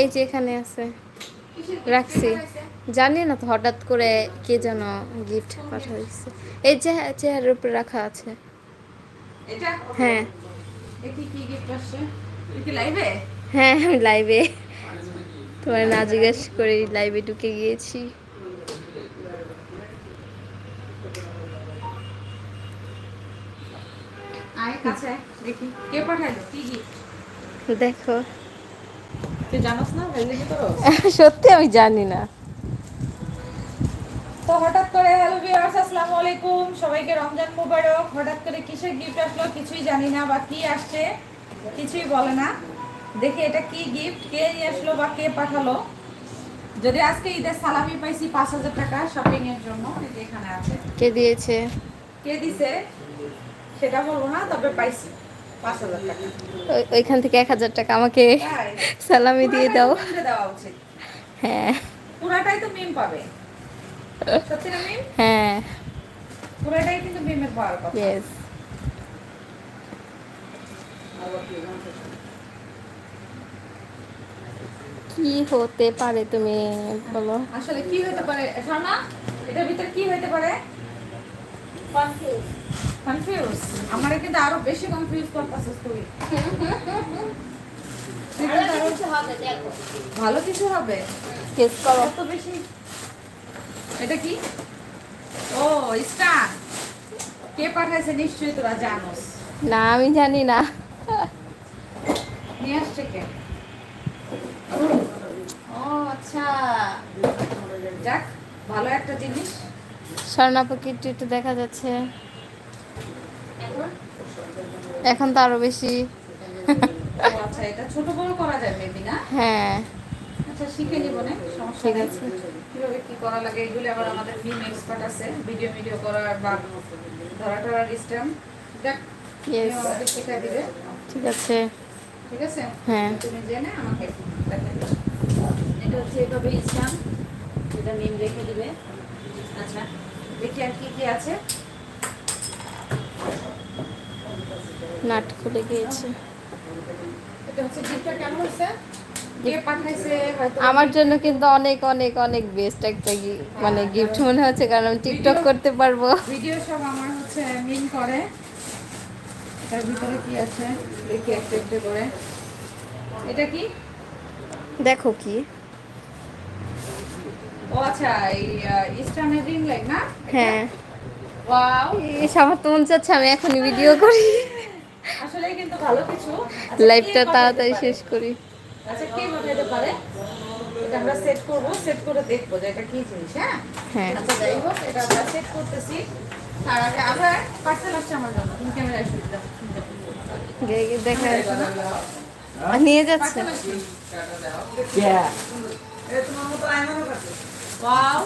এই যে এখানে আছে। রাখছি। জানি না তো হঠাৎ করে কে যেন গিফট পাঠাইছে। এই যে চেয়ারের উপরে রাখা আছে। হ্যাঁ। হ্যাঁ আমি লাইভে তোমার না জিজ্ঞেস করে লাইভে ঢুকে গিয়েছি। দেখি। সত্যি আমি জানি না। তো হঠাৎ করে হ্যালো ভিউয়ার্স আসসালামু আলাইকুম। সবাইকে রমজান মোবারক। হঠাৎ করে কিসের গিফট আসলো কিছুই জানি না বা কি আসছে কিছুই বলে না। দেখি এটা কি গিফট কে নিয়ে আসলো বা কে পাঠালো। যদি আজকে ঈদের সালামি পাইছি পাঁচ হাজার টাকা শপিং এর জন্য এখানে আছে। কে দিয়েছে? কে দিছে সেটা বলব না তবে পাইছি। ওইখান থেকে এক হাজার টাকা আমাকে? সালামি দিয়ে দাও। হ্যাঁ। পুরাটাই তো মিম পাবে। সত্যি না মিম হ্যাঁ। পুরাটাই কিন্তু মিমের পাওয়ার কথা। ইয়েস কি হতে পারে তুমি? বলো। আসলে কি হতে পারে? এটার ভিতর কি হতে পারে? কনফিউজ আমারে কিন্তু আরও বেশি কনফিউজ করতেছিস তুই। ভালো কিছু হবে করো। বেশি। এটা কি? ও স্টার কে পাঠাইছে নিশ্চয়ই তোরা জানোস। না আমি জানি না। নিয়ে আসছে কে? ও আচ্ছা। যাক ভালো একটা জিনিস। স্বর্ণাপকি একটু একটু দেখা যাচ্ছে। এখন তো আরও বেশি। আচ্ছা এটা ছোট বড় করা যায় মেবি না? হ্যাঁ। আচ্ছা ঠিক আছে। কীভাবে কি করা লাগে এগুলো আবার আমাদের এক্সপার্ট আছে ভিডিও ভিডিও বা ধরা টরার সিস্টেম দেখ Yes. তুমি আমাদের শেখাই দিবে। ঠিক আছে। ঠিক আছে? হ্যাঁ। তুমি জেনে আমাকে এটা হচ্ছে এভাবে ইসলাম যেটা মিম রেখে দিবে। আচ্ছা। দেখি আর কি কি আছে। নাট খুলে গিয়েছে। এটা হচ্ছে গিফটটা কেমন আমার জন্য কিন্তু অনেক অনেক অনেক বেস্ট একটা মানে গিফট মনে হচ্ছে কারণ আমি টিকটক করতে পারব। ভিডিও সব আমার হচ্ছে মিন করে। এটার ভিতরে কি আছে? দেখি একটা একটা করে। এটা কি? দেখো কি। ও আচ্ছা এই ইস্টার্নের রিং লাইট না? হ্যাঁ। ওয়াও এই আমার তো মন চাচ্ছে আমি এখনই ভিডিও করি। আসলে কিন্তু ভালো কিছু। আচ্ছা, লাইভটা তাড়াতাড়ি শেষ করি। আচ্ছা কে পাঠাতে পারে? এটা আমরা সেট করব সেট করে দেখব যে এটা কি জিনিস হ্যাঁ? হ্যাঁ। আচ্ছা যাই হোক এটা আমরা সেট করতেছি। তার আগে আবার পার্সেল আসছে আমার জন্য তুমি ক্যামেরায় শুট দাও গে- গে- নিয়ে যাচ্ছে। ওয়াও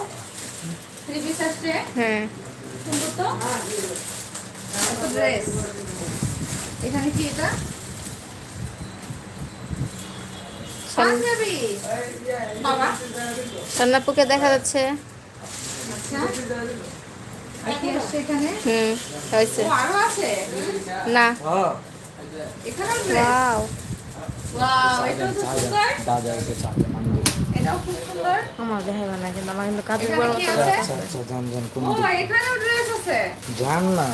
থ্রি পিস আসছে হ্যাঁ। সুন্দর তো ড্রেস এখানে কি এটা? স্বর্ণাপুকে দেখা যাচ্ছে। আচ্ছা। এখানে? হুম হয়েছে। না। ওয়াও এটাও তো সুন্দর দাদাকে চাপে মানবে এটাও খুব সুন্দর। আমার দেখাবে না কিন্তু আমার কিন্তু কাজের বড় কি মতো আছে? আচ্ছা আচ্ছা জান জান কোন ও এখানেও ড্রেস আছে। জান না।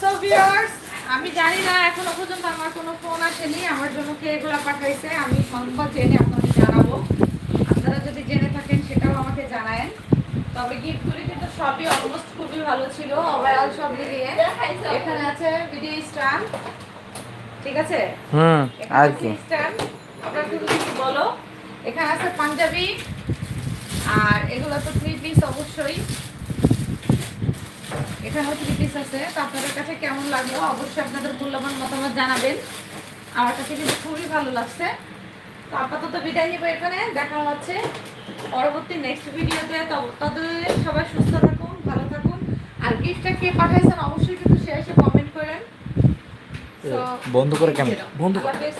সো ভিউয়ার্স আমি জানি না এখনও পর্যন্ত আমার কোনো ফোন আসেনি। আমার জন্য কে এগুলো পাঠাইছে আমি সংবাদ জেনে আপনাদের জানাব। আপনারা যদি জেনে থাকেন সেটাও আমাকে জানায়েন। তবে গিফটগুলি কিন্তু সবই অলমোস্ট খুবই ভালো ছিল ওভারঅল সব মিলিয়ে। এখানে আছে ভিডিও স্ট্যান্ড ঠিক আছে? হুম আর কি? স্ট্যান্ড আপনারা কিছু বলো। এখানে আছে পাঞ্জাবি আর এগুলো তো থ্রি পিস অবশ্যই। এখানেও থ্রি পিস আছে তো আপনাদের কাছে কেমন লাগল অবশ্যই আপনাদের মূল্যবান মতামত জানাবেন। আমার কাছে কিন্তু খুবই ভালো লাগছে। তো আপাতত বিদায় নিব এখানে দেখা হচ্ছে পরবর্তী নেক্সট ভিডিওতে ততদিন সবাই সুস্থ থাকুন ভালো থাকুন। আর গিফটটা কে পাঠাইছেন অবশ্যই কিন্তু সে এসে কমেন্ট করেন। তো বন্ধ করে কেমন বন্ধ হাফেজ।